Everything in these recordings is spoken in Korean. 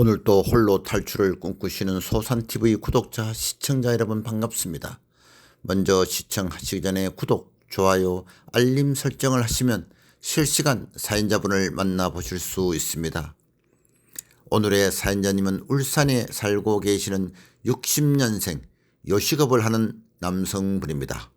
오늘도 홀로 탈출을 꿈꾸시는 소산TV 구독자, 시청자 여러분 반갑습니다. 먼저 시청하시기 전에 구독, 좋아요, 알림 설정을 하시면 실시간 사연자분을 만나보실 수 있습니다. 오늘의 사연자님은 울산에 살고 계시는 60년생 요식업을 하는 남성분입니다.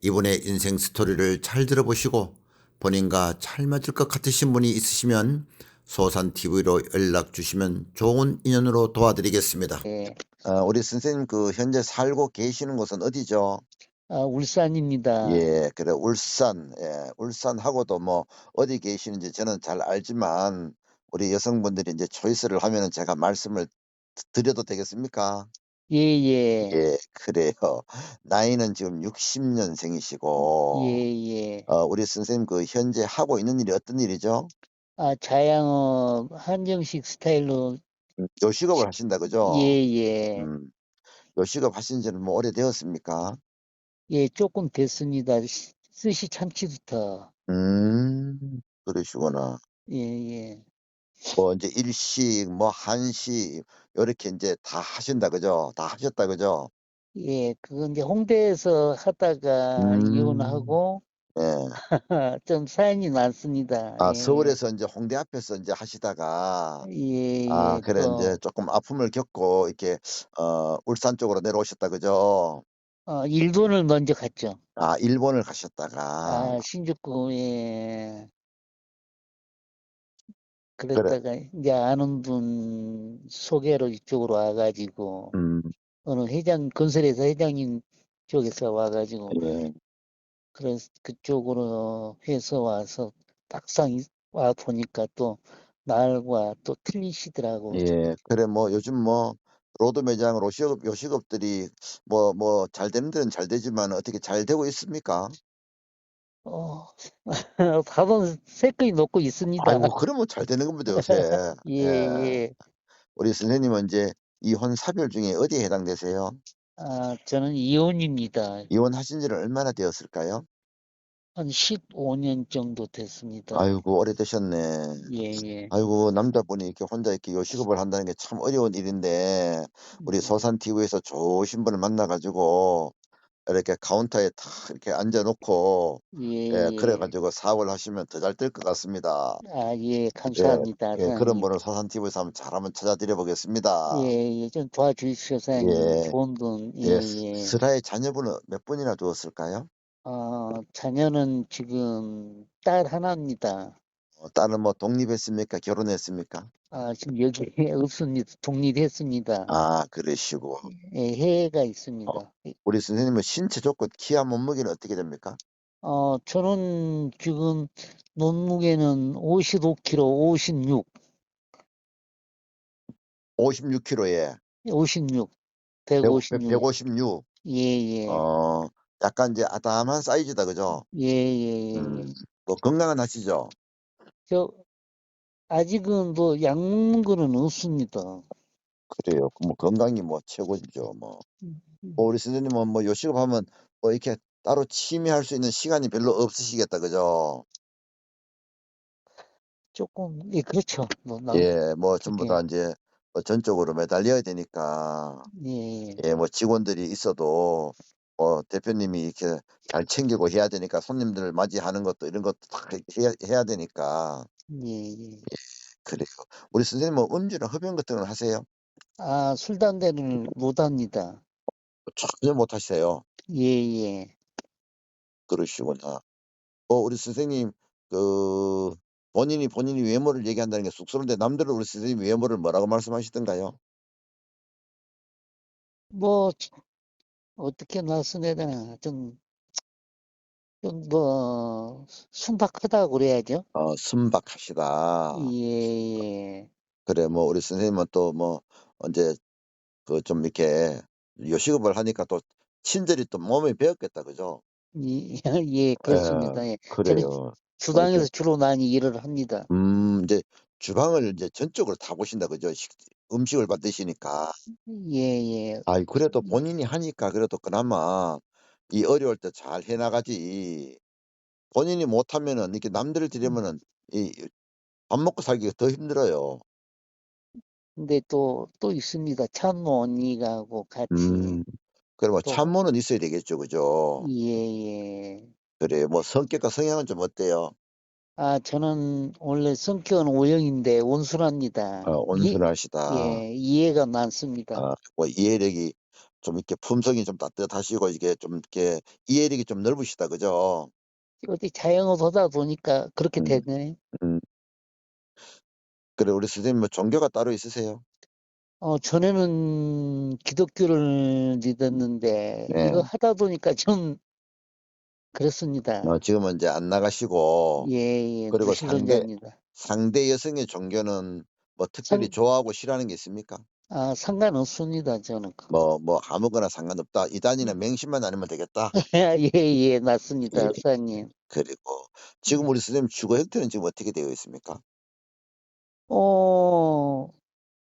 이분의 인생 스토리를 잘 들어보시고 본인과 잘 맞을 것 같으신 분이 있으시면 소산TV로 연락 주시면 좋은 인연으로 도와드리겠습니다. 예, 어, 우리 선생님 그 현재 살고 계시는 곳은 어디죠? 아, 울산입니다. 예, 그래 울산, 예, 울산하고도 뭐 어디 계시는지 저는 잘 알지만 우리 여성분들이 이제 초이스를 하면은 제가 말씀을 드- 드려도 되겠습니까? 예, 예, 예, 그래요. 나이는 지금 60년생이시고, 예, 예. 어, 우리 선생님 그 현재 하고 있는 일이 어떤 일이죠? 아, 자영업 한정식 스타일로, 음, 요식업을 하신다, 그죠? 예, 예, 음, 요식업 하신 지는 뭐 오래되었습니까? 예, 조금 됐습니다. 시- 스시 참치부터, 음, 그러시구나. 예, 예, 뭐 이제 일식, 뭐 한식 요렇게 이제 다 하신다 그죠? 다 하셨다 그죠? 예, 그건 이제 홍대에서 하다가 음. 이혼하고, 예. 좀 사연이 많습니다. 아, 예, 서울에서 이제 홍대 앞에서 이제 하시다가 예, 아, 예, 그래 또, 이제 조금 아픔을 겪고 이렇게 어, 울산 쪽으로 내려오셨다 그죠? 어, 일본을 먼저 갔죠. 아, 일본을 아, 가셨다가 신주쿠, 예. 그래. 그랬다가 이제 아는 분 소개로 이쪽으로 와가지고 음, 어느 회장 건설회사 회장님 쪽에서 와가지고 예. 그래서 그쪽으로 해서 와서 딱상 이- 와 보니까 또 날과 또 틀리시더라고. 예. 그래 뭐 요즘 뭐 로드 매장, 로시업, 요식업들이 뭐 뭐 잘 되는 데는 잘 되지만 어떻게 잘 되고 있습니까? 어, 밥은 새끈이 녹고 있습니다. 아이고 그러면 잘 되는 겁니다 요새. 예, 예. 예. 우리 선생님은 이제 이혼 사별 중에 어디에 해당되세요? 아, 저는 이혼입니다. 이혼하신 지는 얼마나 되었을까요? 한 15년 정도 됐습니다. 아이고 오래되셨네. 예, 예. 아이고 남자분이 이렇게 혼자 이렇게 요식업을 한다는 게 참 어려운 일인데 우리 음, 소산 TV에서 좋으신 분을 만나가지고 이렇게 카운터에 탁 이렇게 앉아놓고 예, 예 예. 그래가지고 사업을 하시면 더 잘 될 것 같습니다. 아, 예, 예, 감사합니다, 예 그런 사장님. 분을 소산 TV에서 한번 잘 한번 찾아드려 보겠습니다. 예, 예, 좀 도와주십시오, 사장님. 예, 좋은 분, 예, 예, 예. 슬하의 자녀분은 몇 분이나 두었을까요? 어, 자녀는 지금 딸 하나입니다. 어, 딸은 뭐 독립했습니까? 결혼했습니까? 아, 지금 여기 없습니다. 독립했습니다. 아, 그러시고. 예, 해외가 어, 있습니다. 우리 선생님은 신체 조건, 키와 몸무게는 어떻게 됩니까? 어, 저는 지금 몸무게는 55kg, 56, 56kg에 56, 100, 156. 156. 예, 예. 어, 약간 이제 아담한 사이즈다, 그죠? 예, 예, 예, 음, 예. 뭐 건강은 하시죠? 저, 아직은 뭐, 약 먹는 거는 없습니다. 그래요. 뭐 건강이 뭐 최고죠, 뭐. 음, 음. 뭐 우리 선생님은 뭐 요식업 하면 뭐 이렇게 따로 취미할 수 있는 시간이 별로 없으시겠다, 그죠? 조금, 예, 그렇죠. 뭐, 나, 예, 뭐 전부 다 이제 뭐 전적으로 매달려야 되니까. 예, 예, 뭐 직원들이 있어도 뭐 대표님이 이렇게 잘 챙기고 해야 되니까 손님들을 맞이하는 것도 이런 것도 다 해야, 해야 되니까 예, 예. 그래요. 우리 선생님 뭐 음주나 흡연 같은 건 하세요? 아, 술, 담배를 못 합니다. 전혀 못 하세요. 예, 예. 그러시구나. 어, 우리 선생님 그 본인이 본인이 외모를 얘기한다는 게 쑥스러운데 남들은 우리 선생님 외모를 뭐라고 말씀하시던가요? 뭐, 어떻게 말씀해야 되나. 좀, 좀 뭐, 순박하다고 그래야죠. 어, 순박하시다. 예, 예. 그래, 뭐 우리 선생님은 또 뭐 언제 그 좀 이렇게 요식업을 하니까 또 친절히 또 몸에 배웠겠다, 그죠? 예, 예, 예, 그렇습니다. 예. 그래요. 주방에서 주로 많이 일을 합니다. 음, 이제 주방을 이제 전적으로 다 보신다, 그죠? 식, 음식을 받으시니까. 예, 예. 아이, 그래도 예. 본인이 하니까 그래도 그나마 이 어려울 때 잘 해 나가지. 본인이 못하면은 이렇게 남들을 음. 들이면은 이 밥 먹고 살기가 더 힘들어요. 근데 또, 또 있습니다. 찬모 언니가하고 같이. 음. 그래 뭐 또- 참모는 있어야 되겠죠. 그죠? 예, 예. 그래 뭐 성격과 성향은 좀 어때요? 아, 저는 원래 성격은 O형인데 온순합니다. 어, 온순하시다. 예, 이해가 많습니다. 아, 뭐 이해력이 좀 이렇게 품성이 좀 따뜻하시고 이게 좀 이렇게 이해력이 좀 넓으시다. 그죠? 어디 자영업 하다 보니까 그렇게 음. 되네. 음. 그래 우리 선생님 뭐 종교가 따로 있으세요? 어, 전에는 기독교를 믿었는데 네. 이거 하다 보니까 좀 그렇습니다. 어, 지금은 이제 안 나가시고 예, 예, 그리고 상대 무신론자입니다. 상대 여성의 종교는 뭐 특별히 상- 좋아하고 싫어하는 게 있습니까? 아, 상관없습니다, 저는. 그거. 뭐뭐 아무거나 상관없다. 이단이나 맹신만 아니면 되겠다. 예, 예, 맞습니다, 예. 사장님. 그리고 지금 우리 선생님 주거 형태는 지금 어떻게 되어 있습니까? 어,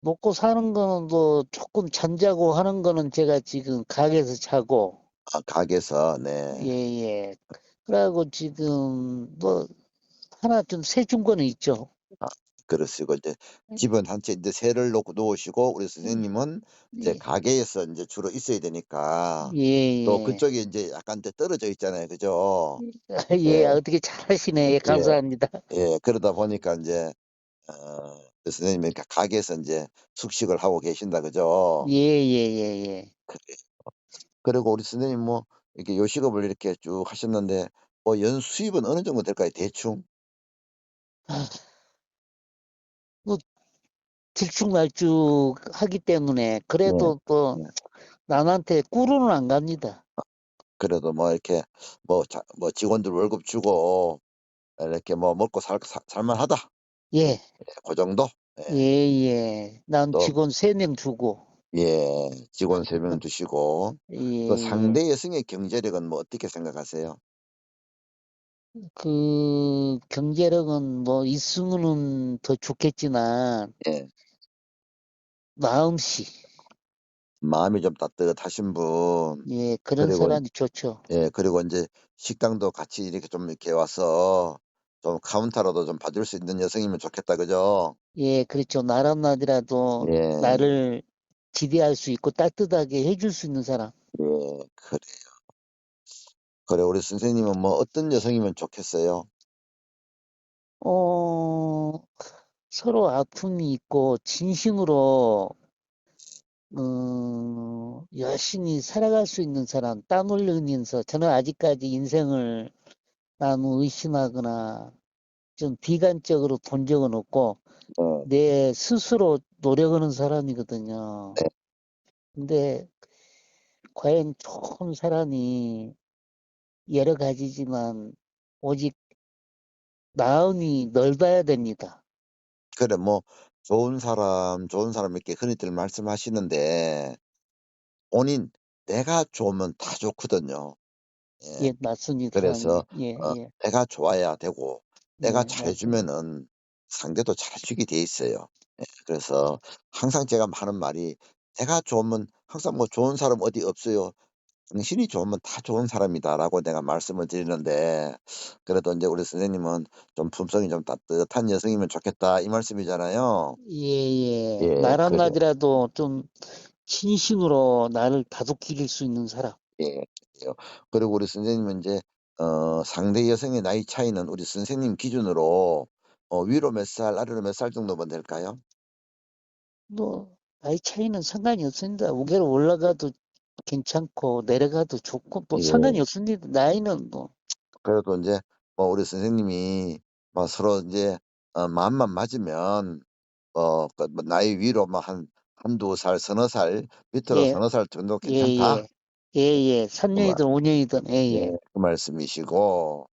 먹고 사는 거는 뭐 조금 잠자고 하는 거는 제가 지금 가게에서 자고, 아, 가게에서 네. 예, 예. 그러고 지금 뭐 하나 좀 세준 거는 있죠. 그러시고 이제 음. 집은 한 채 이제 새를 놓고 누우시고 우리 선생님은 이제 예, 가게에서 이제 주로 있어야 되니까 예, 또 예. 그쪽에 이제 약간 이제 떨어져 있잖아요. 그죠? 예, 예. 어떻게 잘하시네. 예, 감사합니다. 예, 그러다 보니까 이제 어, 그 선생님이 가게에서 이제 숙식을 하고 계신다. 그죠? 예, 예, 예, 예. 그래. 그리고 우리 선생님 뭐 이렇게 요식업을 이렇게 쭉 하셨는데 뭐 연 수입은 어느 정도 될까요? 대충? 아, 뭐 들쭉날쭉 하기 때문에 그래도 또 네. 남한테 꾸르는 안 갑니다. 그래도 뭐 이렇게 뭐, 자, 뭐 직원들 월급 주고 이렇게 뭐 먹고 살, 사- 살만하다. 예, 예, 그 정도? 예, 예, 예. 난 또- 직원 세명 주고, 예, 직원 세명 두시고 예, 그 예. 상대 여성의 경제력은 뭐 어떻게 생각하세요? 그 경제력은 뭐 있으면은 더 좋겠지만 예, 마음씨, 마음이 좀 따뜻하신 분, 예, 그런 그리고 사람이 좋죠. 예, 그리고 이제 식당도 같이 이렇게 좀 이렇게 와서 좀 카운터라도 좀 봐줄 수 있는 여성이면 좋겠다, 그죠? 예, 그렇죠. 나란나더라도 예, 나를 기대할 수 있고 따뜻하게 해줄 수 있는 사람. 예, 그래요. 그래, 우리 선생님은 뭐 어떤 여성이면 좋겠어요? 어, 서로 아픔이 있고 진심으로 어, 열심히 살아갈 수 있는 사람, 땀 흘리면서 저는 아직까지 인생을 너무 의심하거나 좀 비관적으로 본 적은 없고 어, 내 스스로 노력하는 사람이거든요. 네. 근데 과연 좋은 사람이 여러 가지지만 오직 마음이 넓어야 됩니다. 그래, 뭐 좋은 사람, 좋은 사람 이렇게 흔히들 말씀하시는데 본인 내가 좋으면 다 좋거든요. 예, 예, 맞습니다. 그래서 예, 어, 예, 내가 좋아야 되고 내가 예, 맞습니다. 잘해주면은 상대도 잘해주게 돼 있어요. 예, 그래서 항상 제가 하는 말이 내가 좋으면 항상 뭐 좋은 사람 어디 없어요. 당신이 좋으면 다 좋은 사람이다라고 내가 말씀을 드리는데 그래도 이제 우리 선생님은 좀 품성이 좀 따뜻한 여성이면 좋겠다 이 말씀이잖아요. 예, 예. 예, 말 그래. 한마디라도 좀 진심으로 나를 다독일 수 있는 사람. 예. 그래요. 그리고 우리 선생님은 이제 어, 상대 여성의 나이 차이는 우리 선생님 기준으로 어, 위로 몇 살, 아래로 몇 살 정도면 될까요? 뭐, 나이 차이는 상관이 없습니다. 무게로 올라가도 괜찮고, 내려가도 좋고, 뭐, 예. 상관이 없습니다. 나이는 뭐, 그래도 이제 뭐 우리 선생님이 뭐 서로 이제 어, 마음만 맞으면 어, 그 뭐 나이 위로 뭐 한 한두 살, 서너 살 밑으로 예. 서너 살 정도 예, 괜찮다. 예, 예, 예. 3년이든 5년이든, 예, 예, 예. 그 말씀이시고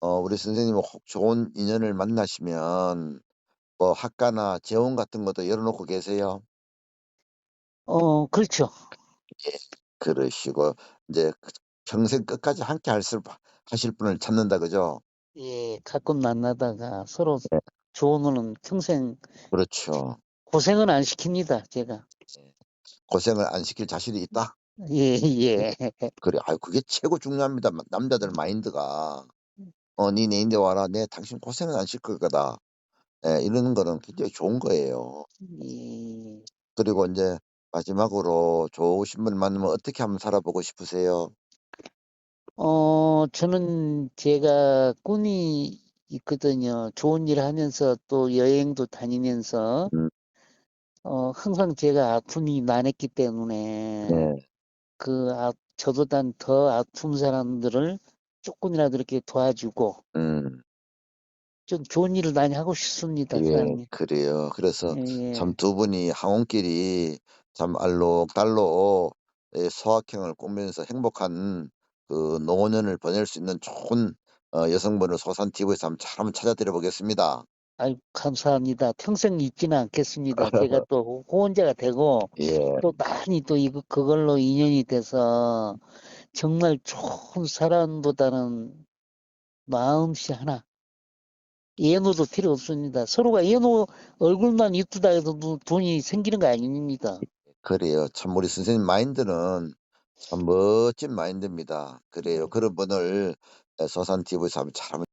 어, 우리 선생님은 혹 좋은 인연을 만나시면 뭐 학과나 재혼 같은 것도 열어놓고 계세요. 어, 그렇죠. 그러시고 이제 그 평생 끝까지 함께 할 수, 하실 분을 찾는다 그죠? 예, 가끔 만나다가 서로 예. 좋으면은 평생 그렇죠. 고생은 안 시킵니다, 제가. 고생을 안 시킬 자신이 있다. 예, 예. 그래, 아유 그게 최고 중요합니다. 마- 남자들 마인드가 어, 니 내인데 와라. 내 당신 고생은 안 시킬 거다. 예, 이러는 거는 굉장히 좋은 거예요. 예. 그리고 인제 마지막으로 좋으신 분 만나면 어떻게 한번 살아보고 싶으세요? 어 저는 제가 꿈이 있거든요. 좋은 일 하면서 또 여행도 다니면서 음. 어 항상 제가 아픔이 많았기 때문에 네. 그 아 저보단 더 아픈 사람들을 쪼끔이라도 이렇게 도와주고 음. 좀 좋은 일을 많이 하고 싶습니다, 예. 그래요. 그래서 예예. 참두 분이 항온길이 참 알록달록 예 소확행을 꾸면서 행복한 그 노년을 보낼 수 있는 좋은 어 여성분을 소산TV에서 한번 잘 한번 찾아 드려 보겠습니다. 아이고 감사합니다. 평생 잊지는 않겠습니다. 제가 또 후원자가 되고 예. 또 많이 또 이거 그걸로 인연이 돼서 정말 좋은 사람보다는 마음씨 하나 예노도 필요 없습니다. 서로가 예노 얼굴만 이쁘다 해도 도 돈이 생기는 거 아닙니다. 그래요. 참 우리 선생님 마인드는 참 멋진 마인드입니다. 그래요. 그런 분을 예 소산TV에서 한번 잘 한번